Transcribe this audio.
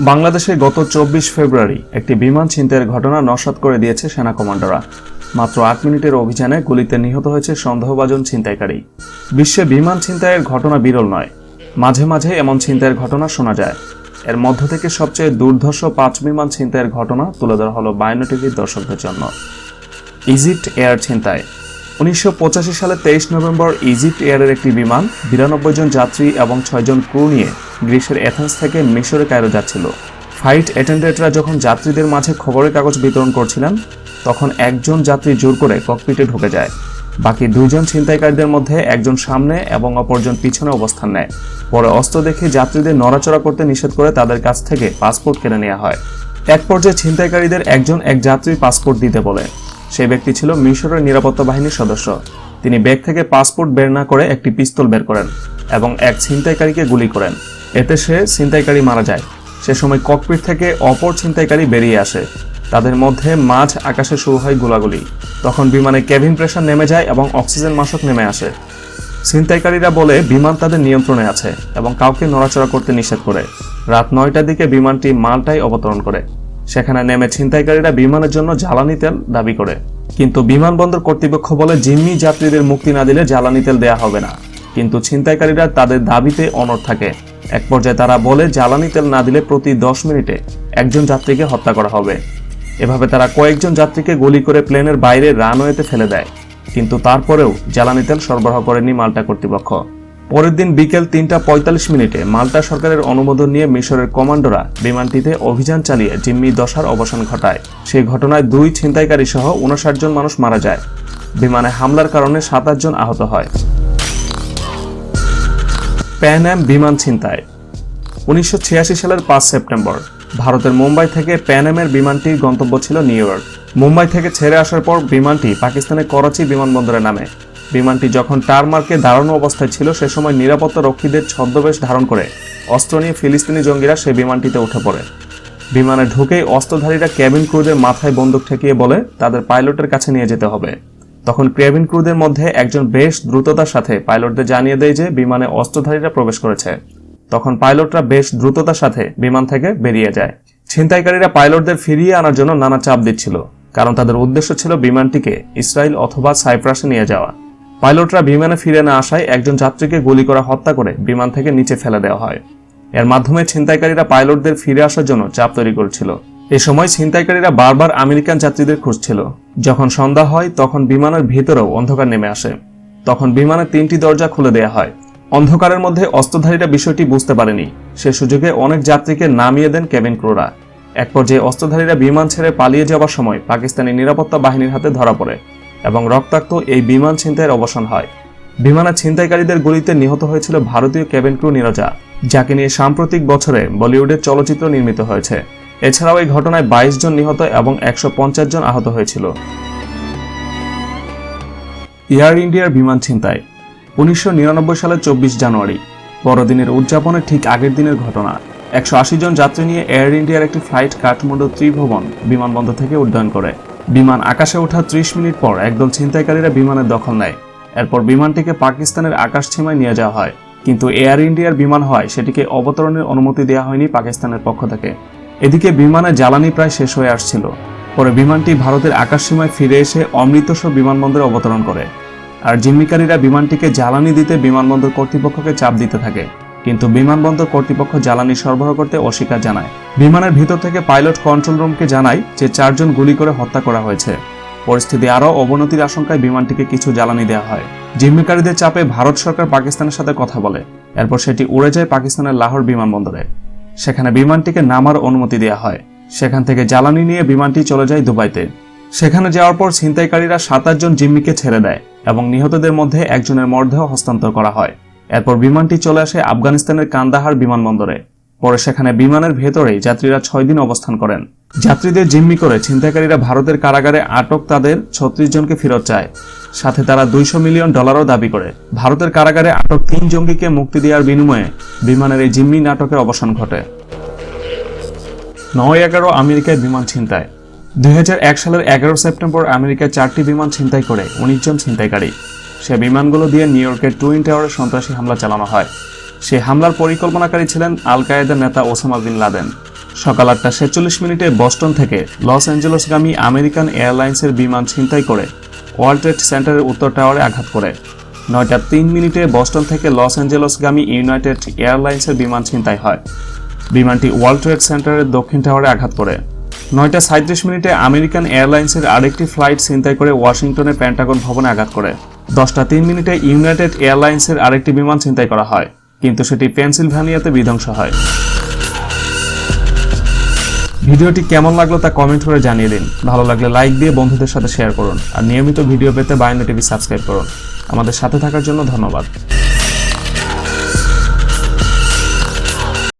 বাংলাদেশে গত চব্বিশ ফেব্রুয়ারি একটি বিমান ছিনতাইয়ের ঘটনা নস্বাত করে দিয়েছে সেনা কমান্ডোরা মাত্র আট মিনিটের অভিযানে গুলিতে নিহত হয়েছে সন্দেহভাজন ছিনতাইকারী। বিশ্বে বিমান ছিনতাইয়ের ঘটনা বিরল নয়। মাঝে মাঝে এমন ছিনতাইয়ের ঘটনা শোনা যায়। এর মধ্য থেকে সবচেয়ে দুর্ধর্ষ পাঁচ বিমান ছিনতাইয়ের ঘটনা তুলে ধরা হলো বায়নো টিভির দর্শকদের জন্য। ইজিপ্ট এয়ার ছিনতাই। উনিশশো পঁচাশি সালে তেইশ নভেম্বর ইজিপ্ট এয়ারের একটি বিমান বিরানব্বই জন যাত্রী এবং ছয়জন ক্রু নিয়ে গ্রিসের এথেন্স থেকে মিশরে কায়রো যাচ্ছিল। ফ্লাইট অ্যাটেন্ডেন্টরা যখন যাত্রীদের মাঝে খবরের কাগজ বিতরণ করছিলেন, তখন একজন যাত্রী জোর করে ককপিটে ঢুকে যায়। বাকি দুজন ছিনতাইকারীদের মধ্যে একজন সামনে এবং অপরজন পিছনে অবস্থান নেয়। পরে অস্ত্র দেখে যাত্রীদের নড়াচড়া করতে নিষেধ করে তাদের কাছ থেকে পাসপোর্ট কেড়ে নেওয়া হয়। এক পর্যায়ে ছিনতাইকারীদের একজন এক যাত্রীর পাসপোর্ট দিতে বলে। সেই ব্যক্তি ছিল মিশরের নিরাপত্তা বাহিনীর সদস্য। তিনি ব্যাগ থেকে পাসপোর্ট বের না করে একটি পিস্তল বের করেন এবং এক ছিনতাইকারীকে গুলি করেন। এতে সে ছিনতাইকারী মারা যায়। সে সময় ককপিট থেকে অপর ছিনতাইকারী বেরিয়ে আসে। তাদের মধ্যে মাঝ আকাশে শুরু হয় গোলাগুলি। তখন বিমানে কেভিন প্রেশার নেমে যায় এবং অক্সিজেন মাসক নেমে আসে। ছিনতাইকারীরা বলে, বিমান তাদের নিয়ন্ত্রণে আছে এবং কাউকে নড়াচড়া করতে নিষেধ করে। রাত নয়টার দিকে বিমানটি মালটায় অবতরণ করে। সেখানে নেমে ছিনতাইকারীরা বিমানের জন্য জ্বালানি তেল দাবি করে। কিন্তু বিমানবন্দর কর্তৃপক্ষ বলে, জিম্মি যাত্রীদের মুক্তি না দিলে জ্বালানি তেল দেয়া হবে না। কিন্তু ছিনতাইকারীরা তাদের দাবিতে অনড় থাকে। এক পর্যায়ে তারা বলে, জ্বালানি তেল না দিলে প্রতি দশ মিনিটে একজন যাত্রীকে হত্যা করা হবে। এভাবে তারা কয়েকজন যাত্রীকে গুলি করে প্লেনের বাইরে রানওয়েতে ফেলে দেয়। কিন্তু তারপরেও জ্বালানি তেল সরবরাহ করেনি মাল্টা কর্তৃপক্ষ। পরের দিন বিকেল তিনটা পঁয়তাল্লিশ মিনিটে মাল্টা সরকারের অনুমোদন নিয়ে মিশরের কমান্ডোরা বিমানটিতে অভিযান চালিয়ে জিম্মি দশার অবসান ঘটায়। সেই ঘটনায় দুই ছিনতাইকারী সহ উনষাট জন মানুষ মারা যায়। বিমানে হামলার কারণে সাতাশ জন আহত হয়। প্যান অ্যাম বিমান ছিনতায় উনিশশো ছিয়াশি সালের পাঁচ সেপ্টেম্বর, ভারতের মুম্বাই থেকে প্যান অ্যামের বিমানটির গন্তব্য ছিল নিউ ইয়র্ক। মুম্বাই থেকে ছেড়ে আসার পর বিমানটি পাকিস্তানের করাচি বিমানবন্দরে নামে। বিমানটি যখন টারমার্কে দাঁড়ানো অবস্থায় ছিল, সে সময় নিরাপত্তা রক্ষীদের ছদ্মবেশ ধারণ করে অস্ত্র নিয়ে ফিলিস্তিনি জঙ্গিরা সেই বিমানটিতে উঠে পড়ে। বিমানে ঢুকেই অস্ত্রধারীরা ক্যাবিন ক্রুদের মাথায় বন্দুক ঠেকিয়ে বলে, তাদের পাইলটের কাছে নিয়ে যেতে হবে। তখন ক্যাবিন ক্রুদের মধ্যে একজন বেশ দ্রুততার সাথে পাইলটদের জানিয়ে দেয় যে বিমানে অস্ত্রধারীরা প্রবেশ করেছে। তখন পাইলটরা বেশ দ্রুততার সাথে বিমান থেকে বেরিয়ে যায়। ছিনতাইকারীরা পাইলটদের ফিরিয়ে আনার জন্য নানা চাপ দিচ্ছিল, কারণ তাদের উদ্দেশ্য ছিল বিমানটিকে ইসরায়েল অথবা সাইপ্রাসে নিয়ে যাওয়া। পাইলটরা বিমানে ফিরে না আসায় একজন যাত্রীকে গুলি করা হত্যা করে বিমান থেকে নিচে ফেলে দেওয়া হয়। এর মাধ্যমে ছিনতাইকারীরা পাইলটদের ফিরে আসার জন্য চাপ তৈরি করছিল। এ সময় ছিনতাইকারীরা বারবার আমেরিকান যাত্রীদের খুঁজছিল। যখন সন্ধ্যা হয়, তখন বিমানের ভেতরেও অন্ধকার নেমে আসে। তখন বিমানের তিনটি দরজা খুলে দেওয়া হয়। অন্ধকারের মধ্যে অস্ত্রধারীরা বিষয়টি বুঝতে পারেনি। সে সুযোগে অনেক যাত্রীকে নামিয়ে দেন কেবিন ক্রুরা। এক পর্যায়ে অস্ত্রধারীরা বিমান ছেড়ে পালিয়ে যাওয়ার সময় পাকিস্তানি নিরাপত্তা বাহিনীর হাতে ধরা পড়ে এবং রক্তাক্ত এই বিমান ছিনতাইয়ের অবসান হয়। বিমানের ছিনতাইকারীদের গুলিতে নিহত হয়েছিল ভারতীয় কেবিন ক্রু নীরজা, যাকে নিয়ে সাম্প্রতিক বছরে বলিউডের চলচ্চিত্র নির্মিত হয়েছে। এছাড়াও এই ঘটনায় বাইশ জন নিহত এবং একশো পঞ্চাশ জন আহত হয়েছিল। এয়ার ইন্ডিয়ার বিমান ছিনতাই, উনিশশো নিরানব্বই সালের চব্বিশ জানুয়ারি বড়দিনের উদযাপনের ঠিক আগের দিনের ঘটনা। একশো আশি জন যাত্রী নিয়ে এয়ার ইন্ডিয়ার একটি ফ্লাইট কাঠমান্ডু ত্রিভুবন বিমানবন্দর থেকে উড্ডয়ন করে। বিমান আকাশে ওঠা ত্রিশ মিনিট পর একদল ছিনতাইকারীরা বিমানের দখল নেয়। এরপর বিমানটিকে পাকিস্তানের আকাশ সীমায় নিয়ে যাওয়া হয়। কিন্তু এয়ার ইন্ডিয়ার বিমান হয়, সেটিকে অবতরণের অনুমতি দেওয়া হয়নি পাকিস্তানের পক্ষ থেকে। এদিকে বিমানে জ্বালানি প্রায় শেষ হয়ে আসছিল। পরে বিমানটি ভারতের আকাশসীমায় ফিরে এসে অমৃতসর বিমানবন্দরে অবতরণ করে। আর জিম্মিকারীরা বিমানটিকে জ্বালানি দিতে বিমানবন্দর কর্তৃপক্ষকে চাপ দিতে থাকে। কিন্তু বিমানবন্দর কর্তৃপক্ষ জ্বালানি সরবরাহ করতে অস্বীকার জানায়। বিমানের ভিতর থেকে পাইলট কন্ট্রোল রুমকে জানায় যে চারজন গুলি করে হত্যা করা হয়েছে। পরিস্থিতি আরও অবনতির আশঙ্কায় বিমানটিকে কিছু জ্বালানি দেওয়া হয়। জিম্মিকারীদের চাপে ভারত সরকার পাকিস্তানের সাথে কথা বলে। এরপর সেটি উড়ে যায় পাকিস্তানের লাহোর বিমানবন্দরে। সেখানে বিমানটিকে নামার অনুমতি দেওয়া হয়। সেখান থেকে জ্বালানি নিয়ে বিমানটি চলে যায় দুবাইতে। সেখানে যাওয়ার পর ছিনতাইকারীরা সাতাশ জন জিম্মিকে ছেড়ে দেয় এবং নিহতদের মধ্যে একজনের মরদেহ হস্তান্তর করা হয়। এরপর বিমানটি চলে আসে আফগানিস্তানের কান্দাহার বিমানবন্দরে। পরে সেখানে বিমানের ভেতরেই যাত্রীরা ছয় দিন অবস্থান করেন। যাত্রীদের জিম্মি করে ছিনতাইকারীরা ভারতের কারাগারে আটক তাদের ছত্রিশ জনকে ফেরত চায়। সাথে তারা দুইশো মিলিয়ন ডলারও দাবি করে। ভারতের কারাগারে আটক তিন জঙ্গিকে মুক্তি দেওয়ার বিনিময়ে বিমানের এই জিম্মি নাটকের অবসান ঘটে। নয় এগারো আমেরিকায় বিমান ছিনতাই। দুই সালের এগারো সেপ্টেম্বর আমেরিকায় চারটি বিমান ছিনতাই করে উনিশ জন ছিনতাইকারী। সে বিমানগুলো দিয়ে নিউ ইয়র্কের টুইন টাওয়ারে সন্ত্রাসী হামলা চালানো হয়। সে হামলার পরিকল্পনাকারী ছিলেন আল কায়েদার নেতা ওসামা বিন লাদেন। সকাল আটটা ছেচল্লিশ মিনিটে বস্টন থেকে লস অ্যাঞ্জেলসগামী আমেরিকান এয়ারলাইন্সের বিমান ছিনতাই করে ওয়ার্ল্ড ট্রেড সেন্টারের উত্তর টাওয়ারে আঘাত করে। নয়টা তিন মিনিটে বস্টন থেকে লস অ্যাঞ্জেলসগামী ইউনাইটেড এয়ারলাইন্সের বিমান ছিনতাই হয়। বিমানটি ওয়ার্ল্ড ট্রেড সেন্টারের দক্ষিণ টাওয়ারে আঘাত করে। নয়টা সাঁত্রিশ মিনিটে আমেরিকান এয়ারলাইন্সের আরেকটি ফ্লাইট ছিনতাই করে ওয়াশিংটনের প্যান্টাগন ভবনে আঘাত করে। দশটা তিন মিনিটে ইউনাইটেড এয়ারলাইন্সের আরেকটি বিমান ছিনতাই করা হয়, কিন্তু সেটি পেনসিলভানিয়াতে বিধ্বংস হয়। ভিডিওটি কেমন লাগল তা কমেন্ট করে জানিয়ে দিন। ভালো লাগলে লাইক দিয়ে বন্ধুদের সাথে শেয়ার করুন। আর নিয়মিত ভিডিও পেতে বায়না টিভি সাবস্ক্রাইব করুন। আমাদের সাথে থাকার জন্য ধন্যবাদ।